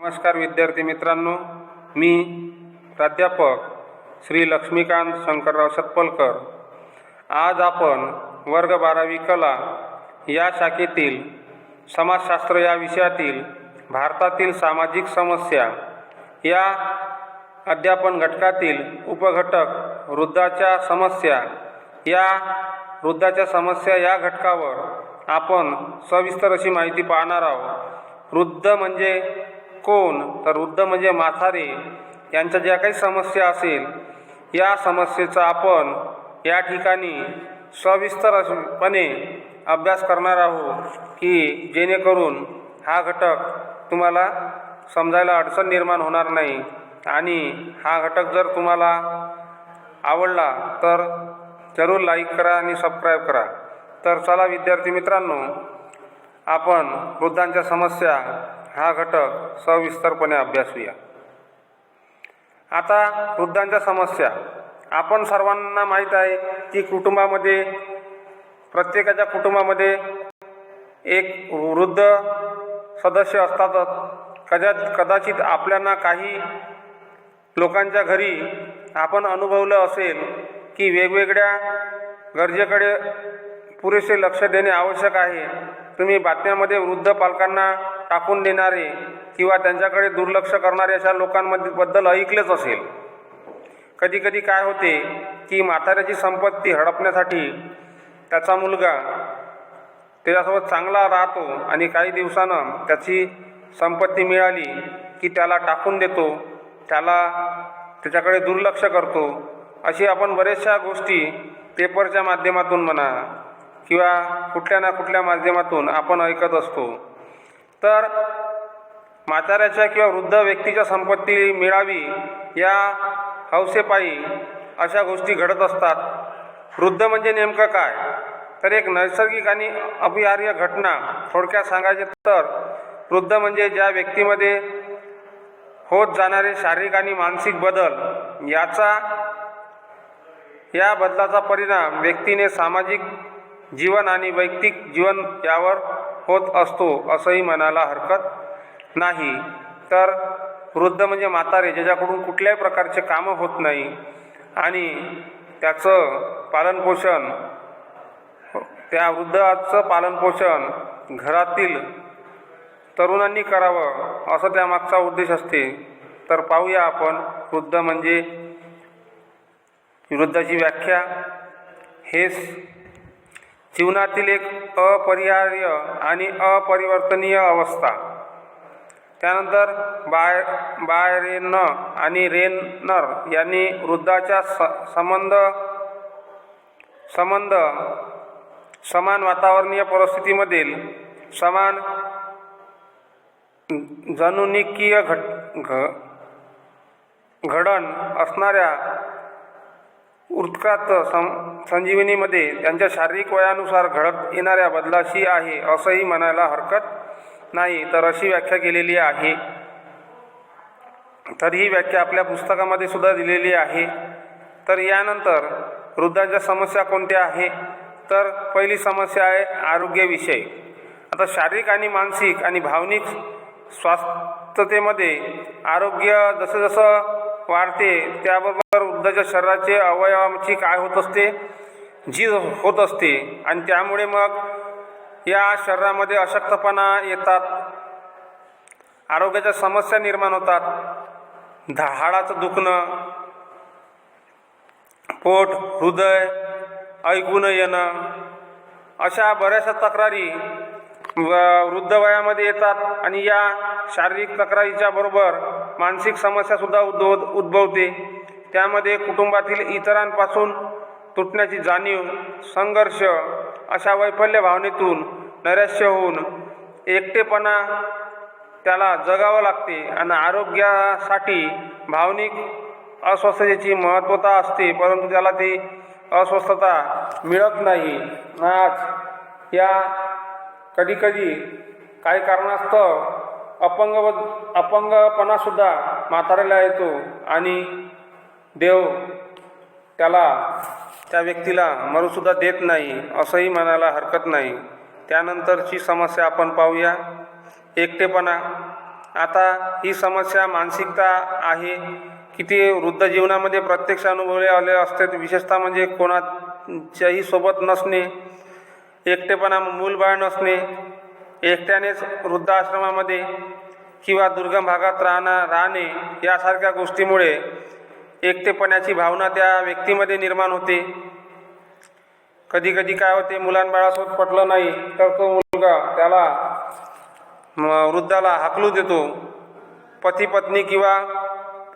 नमस्कार विद्यार्थी मित्रांनो. मी प्राध्यापक श्री लक्ष्मीकांत शंकरराव सतपलकर. आज आपण वर्ग बारावी कला या शाखेतील समाजशास्त्र या विषयातील भारतातील सामाजिक समस्या या अध्यापन घटकातील उपघटक वृद्धाच्या समस्या या वृद्धाच्या समस्या या घटकावर आपण सविस्तर अशी माहिती पाहणार आहोत. वृद्ध म्हणजे कोण? तर वृद्ध म्हणजे म्हातारे. यांच्या ज्या काही समस्या असेल या समस्येचा आपण या ठिकाणी सविस्तरपणे अभ्यास करणार आहोत की जेणेकरून हा घटक तुम्हाला समजायला अडचण निर्माण होणार नाही. आणि हा घटक जर तुम्हाला आवडला तर जरूर लाईक करा आणि सबस्क्राईब करा. तर चला विद्यार्थी मित्रांनो आपण वृद्धांच्या समस्या हा घटक सविस्तरपणे अभ्यासूया आता वृद्धांच्या समस्या. आपण सर्वांना माहीत आहे की कुटुंबामध्ये प्रत्येकाच्या कुटुंबामध्ये एक वृद्ध सदस्य असतातच कदा कदाचित आपल्याला काही लोकांच्या घरी आपण अनुभवलं असेल की वेगवेगळ्या गरजेकडे पुरेसे लक्ष देणे आवश्यक आहे. तुम्ही बातम्यामध्ये वृद्ध पालकांना टाकून देणारे किंवा त्यांच्याकडे दुर्लक्ष करणारे अशा लोकांमध्ये बद्दल ऐकलेच असेल. कधीकधी काय होते की म्हाताऱ्याची संपत्ती हडपण्यासाठी त्याचा मुलगा त्याच्यासोबत चांगला राहतो आणि काही दिवसानं त्याची संपत्ती मिळाली की त्याला टाकून देतो त्याला त्याच्याकडे दुर्लक्ष करतो. अशी आपण बऱ्याचशा गोष्टी पेपरच्या माध्यमातून म्हणा किंवा कुठल्या ना कुठल्या माध्यमातून आपण ऐकत असतो. तर म्हाताऱ्याच्या किंवा वृद्ध व्यक्तीच्या संपत्ती मिळावी या हौसेपायी अशा गोष्टी घडत असतात. वृद्ध म्हणजे नेमकं काय? तर एक नैसर्गिक आणि अपरिहार्य घटना थोडक्यात सांगायचे तर वृद्ध म्हणजे ज्या व्यक्तीमध्ये होत जाणारे शारीरिक आणि मानसिक बदल याचा या बदलाचा परिणाम व्यक्तीने सामाजिक जीवन आणि वैयक्तिक जीवन यावर होत असतो असंही म्हणायला हरकत नाही. तर वृद्ध म्हणजे म्हातारे ज्याच्याकडून कुठल्याही प्रकारचे कामं होत नाही आणि त्याचं पालनपोषण त्या वृद्धाचं पालनपोषण घरातील तरुणांनी करावं असं त्यामागचा उद्देश असते. तर पाहूया आपण वृद्ध म्हणजे वृद्धाची व्याख्या. हेच जीवनातील एक अपरिहार्य आणि अपरिवर्तनीय अवस्था. त्यानंतर बाय बायरेन आणि रेनर यांनी वृद्धाच्या स संबंध संबंध समान वातावरणीय परिस्थितीमधील समान जनुनिकीय घट घ घडण असणाऱ्या उत्कात सं संजीवनीमध्ये त्यांच्या शारीरिक वयानुसार घडत येणाऱ्या बदलाशी आहे असंही म्हणायला हरकत नाही तर अशी व्याख्या केलेली आहे. तर ही व्याख्या आपल्या पुस्तकामध्ये सुद्धा दिलेली आहे. तर यानंतर वृद्धांच्या समस्या कोणत्या आहे? तर पहिली समस्या आहे आरोग्यविषयी आता शारीरिक आणि मानसिक आणि भावनिक स्वास्थ्यतेमध्ये आरोग्य जसं जसं वाढते त्याबरोबर वृद्धाच्या शरीराचे अवयवांची काय होत असते? झीज होत असते. आणि त्यामुळे मग या शरीरामध्ये अशक्तपणा येतात. आरोग्याच्या समस्या निर्माण होतात. धा हाडाचं दुखणं पोट हृदय ऐकू न येणं अशा बऱ्याचशा तक्रारी वृद्ध वयामध्ये येतात आणि या शारीरिक तक्रारीच्या बरोबर मानसिक समस्यासुद्धा उद्भव उद्भवते. त्यामध्ये कुटुंबातील इतरांपासून तुटण्याची जाणीव संघर्ष अशा वैफल्य भावनेतून नैराश्य होऊन एकटेपणा त्याला जगावं लागते आणि आरोग्यासाठी भावनिक अस्वस्थतेची महत्त्वता असते परंतु त्याला ती अस्वस्थता मिळत नाही. आज या कधीकधी काही कारणास्तव अपंग व अपंगपणासुद्धा म्हाताऱ्याला येतो आणि देव त्याला त्या व्यक्तीला मरूसुद्धा देत नाही असंही म्हणायला हरकत नाही. त्यानंतरची समस्या आपण पाहूया. एकटेपणा. आता ही समस्या मानसिकता आहे की ती वृद्ध जीवनामध्ये प्रत्यक्ष अनुभवले आले असते. विशेषतः म्हणजे कोणाच्याही सोबत नसणे एकटेपणा मूलबाळ नसणे एकट्यानेच वृद्धाश्रमामध्ये किंवा दुर्गम भागात राहणं राहणे यासारख्या गोष्टीमुळे एकटेपणाची भावना त्या व्यक्तीमध्ये निर्माण होते. कधी कधी काय होते मुलांबाळासोबत पटलं नाही तर तो मुलगा त्याला वृद्धाला हाकलू देतो. पती पत्नी किंवा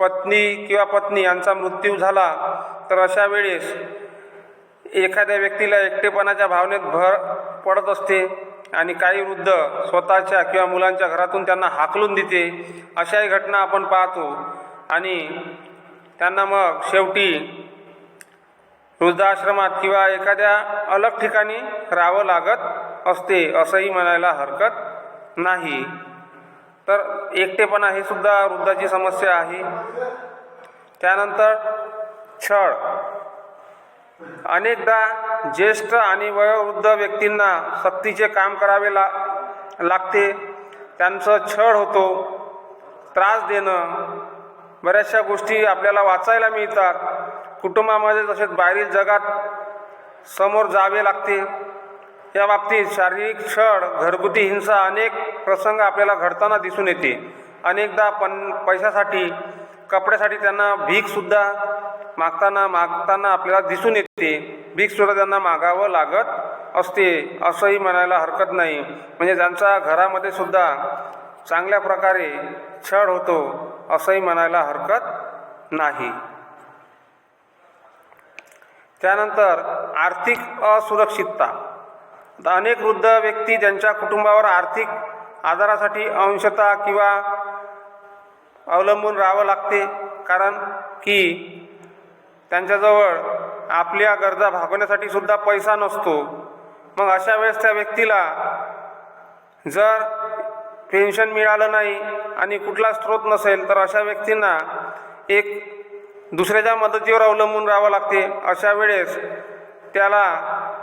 पत्नी किंवा पत्नी यांचा मृत्यू झाला तर अशा वेळेस एखाद्या व्यक्तीला एकटेपणाच्या भावनेत भर पडत असते आणि काही वृद्ध स्वतःच्या किंवा मुलांच्या घरातून त्यांना हाकलून देते अशाही घटना आपण पाहतो. आणि त्यांना मग शेवटी वृद्धाश्रमात किंवा एखाद्या अलग ठिकाणी राहावं लागत असते असंही म्हणायला हरकत नाही. तर एकटेपणा हे सुद्धा वृद्धाची समस्या आहे. त्यानंतर छळ. अनेकदा ज्येष्ठ आणि वयोवृद्ध व्यक्तींना सक्तीचे काम करावे ला लागते. त्यांचं छळ होतो. त्रास देणं. बऱ्याचशा गोष्टी आपल्याला वाचायला मिळतात. कुटुंबामध्ये तसेच बाहेरील जगात समोर जावे लागते. या बाबतीत शारीरिक छळ घरगुती हिंसा अनेक प्रसंग आपल्याला घडताना दिसून येते. अनेकदा पण पैशासाठी कपड्यासाठी त्यांना भीकसुद्धा मागताना मागताना आपल्याला दिसून येते. भीकसुद्धा त्यांना मागावं लागत असते असंही म्हणायला हरकत नाही. म्हणजे ज्यांचा घरामध्ये सुद्धा चांगल्या प्रकारे छळ होतो असंही म्हणायला हरकत नाही. त्यानंतर आर्थिक असुरक्षितता. अनेक वृद्ध व्यक्ती त्यांच्या कुटुंबावर आर्थिक आधारासाठी अंशता किंवा अवलंबून राहावं लागते कारण की त्यांच्याजवळ आपल्या गरजा भागवण्यासाठी सुद्धा पैसा नसतो. मग अशा वेळेस त्या व्यक्तीला जर पेन्शन मिळालं नाही आणि कुठला स्रोत नसेल तर अशा व्यक्तींना एक दुसऱ्याच्या मदतीवर अवलंबून राहावं लागते. अशा वेळेस त्याला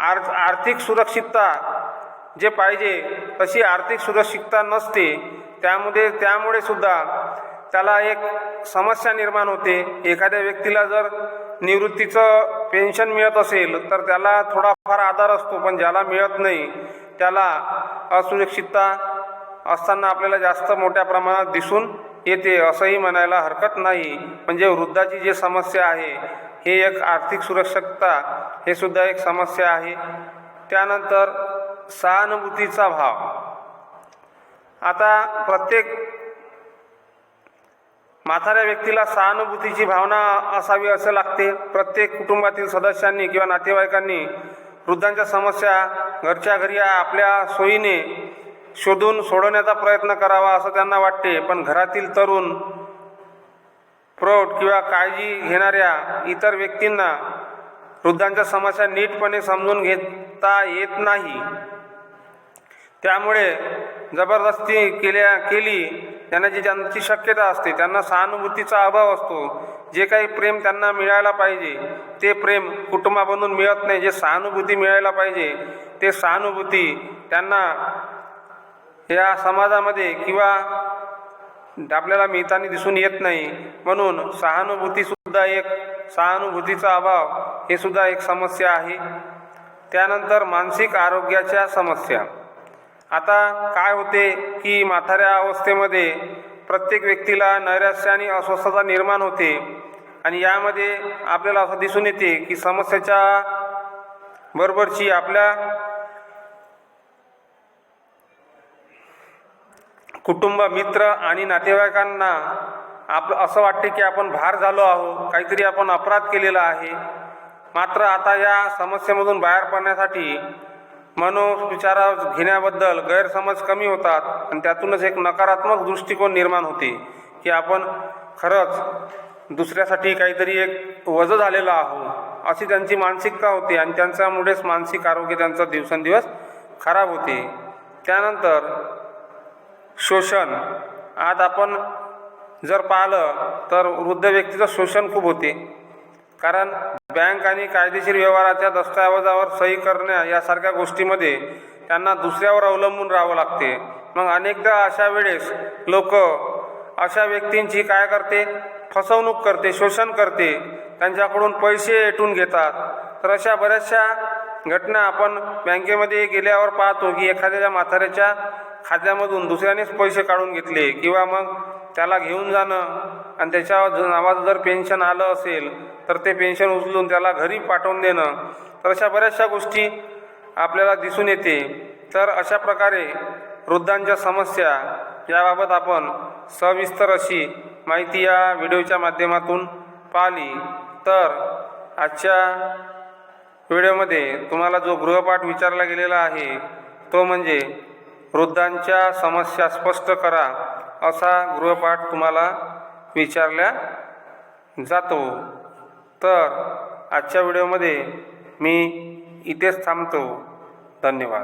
आर आर्थिक सुरक्षितता जे पाहिजे तशी आर्थिक सुरक्षितता नसते. त्यामध्ये त्यामुळे सुद्धा त्याला एक समस्या निर्माण होते. एखाद्या व्यक्तीला जर निवृत्तीचं पेन्शन मिळत असेल तर त्याला थोडाफार आधार असतो पण ज्याला मिळत नाही त्याला असुरक्षितता असताना आपल्याला जास्त मोठ्या प्रमाणात दिसून येते असंही म्हणायला हरकत नाही. म्हणजे वृद्धाची जी समस्या आहे हे एक आर्थिक सुरक्षितता हे सुद्धा एक समस्या आहे. त्यानंतर सहानुभूतीचा भाव. आता प्रत्येक म्हाताऱ्या व्यक्तीला सहानुभूतीची भावना असावी असं लागते. प्रत्येक कुटुंबातील सदस्यांनी किंवा नातेवाईकांनी वृद्धांच्या समस्या घरच्या घरी आपल्या सोयीने शोधून सोडवण्याचा प्रयत्न करावा असं त्यांना वाटते. पण घरातील तरुण प्रौढ किंवा काळजी घेणाऱ्या इतर व्यक्तींना वृद्धांच्या समस्या नीटपणे समजून घेता येत नाही. त्यामुळे जबरदस्ती केल्या केली त्यांची ज्यांची शक्यता असते त्यांना सहानुभूतीचा अभाव असतो. जे काही प्रेम त्यांना मिळायला पाहिजे ते प्रेम कुटुंबामधून मिळत नाही. जे सहानुभूती मिळायला पाहिजे ते सहानुभूती त्यांना या समाजामध्ये किंवा आपल्याला मिळताना दिसून येत नाही. म्हणून सहानुभूतीसुद्धा एक सहानुभूतीचा अभाव हे सुद्धा एक समस्या आहे. त्यानंतर मानसिक आरोग्याच्या समस्या. आता काय होते की म्हाताऱ्या अवस्थेमध्ये प्रत्येक व्यक्तीला नैराश्य आणि अस्वस्थता निर्माण होते. आणि यामध्ये आपल्याला असं दिसून येते की समस्येच्या बरोबरची आपल्या कुटुंब मित्र आणि नातेवाईकांना आप असं वाटते की आपण भार झालो आहो काहीतरी आपण अपराध केलेला आहे. मात्र आता या समस्येमधून बाहेर पडण्यासाठी मनोविचारा घेण्याबद्दल गैरसमज कमी होतात आणि त्यातूनच एक नकारात्मक दृष्टिकोन निर्माण होते की आपण खरंच दुसऱ्यासाठी काहीतरी एक वजं झालेलं आहो अशी त्यांची मानसिकता होते आणि त्यांच्यामुळेच मानसिक आरोग्य त्यांचं दिवसेंदिवस खराब होते. त्यानंतर शोषण. आज आपण जर पाहिलं तर वृद्ध व्यक्तीचं शोषण खूप होते. कारण बँक आणि कायदेशीर व्यवहाराच्या दस्तऐवजावर सही करण्या यासारख्या गोष्टीमध्ये त्यांना दुसऱ्यावर अवलंबून राहावं लागते. मग अनेकदा अशा वेळेस लोक अशा व्यक्तींची काय करते? फसवणूक करते शोषण करते. त्यांच्याकडून पैसे एटून घेतात. तर अशा बऱ्याचशा घटना आपण बँकेमध्ये गेल्यावर पाहतो की एखाद्या म्हाताऱ्याच्या खात्यामधून दुसऱ्यानेच पैसे काढून घेतले किंवा मग त्याला घेऊन जाणं आणि त्याच्या नावाचं जर पेन्शन आलं असेल तर ते पेन्शन उचलून त्याला घरी पाठवून देणं तर अशा बऱ्याचशा गोष्टी आपल्याला दिसून येते. तर अशा प्रकारे वृद्धांच्या समस्या याबाबत आपण सविस्तर अशी माहिती या व्हिडिओच्या माध्यमातून पाहिली. तर आजच्या व्हिडिओमध्ये तुम्हाला जो गृहपाठ विचारला गेलेला आहे तो म्हणजे वृद्धांच्या समस्या स्पष्ट करा असा गृहपाठ तुम्हाला विचारल्या जातो. तर आजच्या व्हिडिओमध्ये मी इथेच थांबतो. धन्यवाद.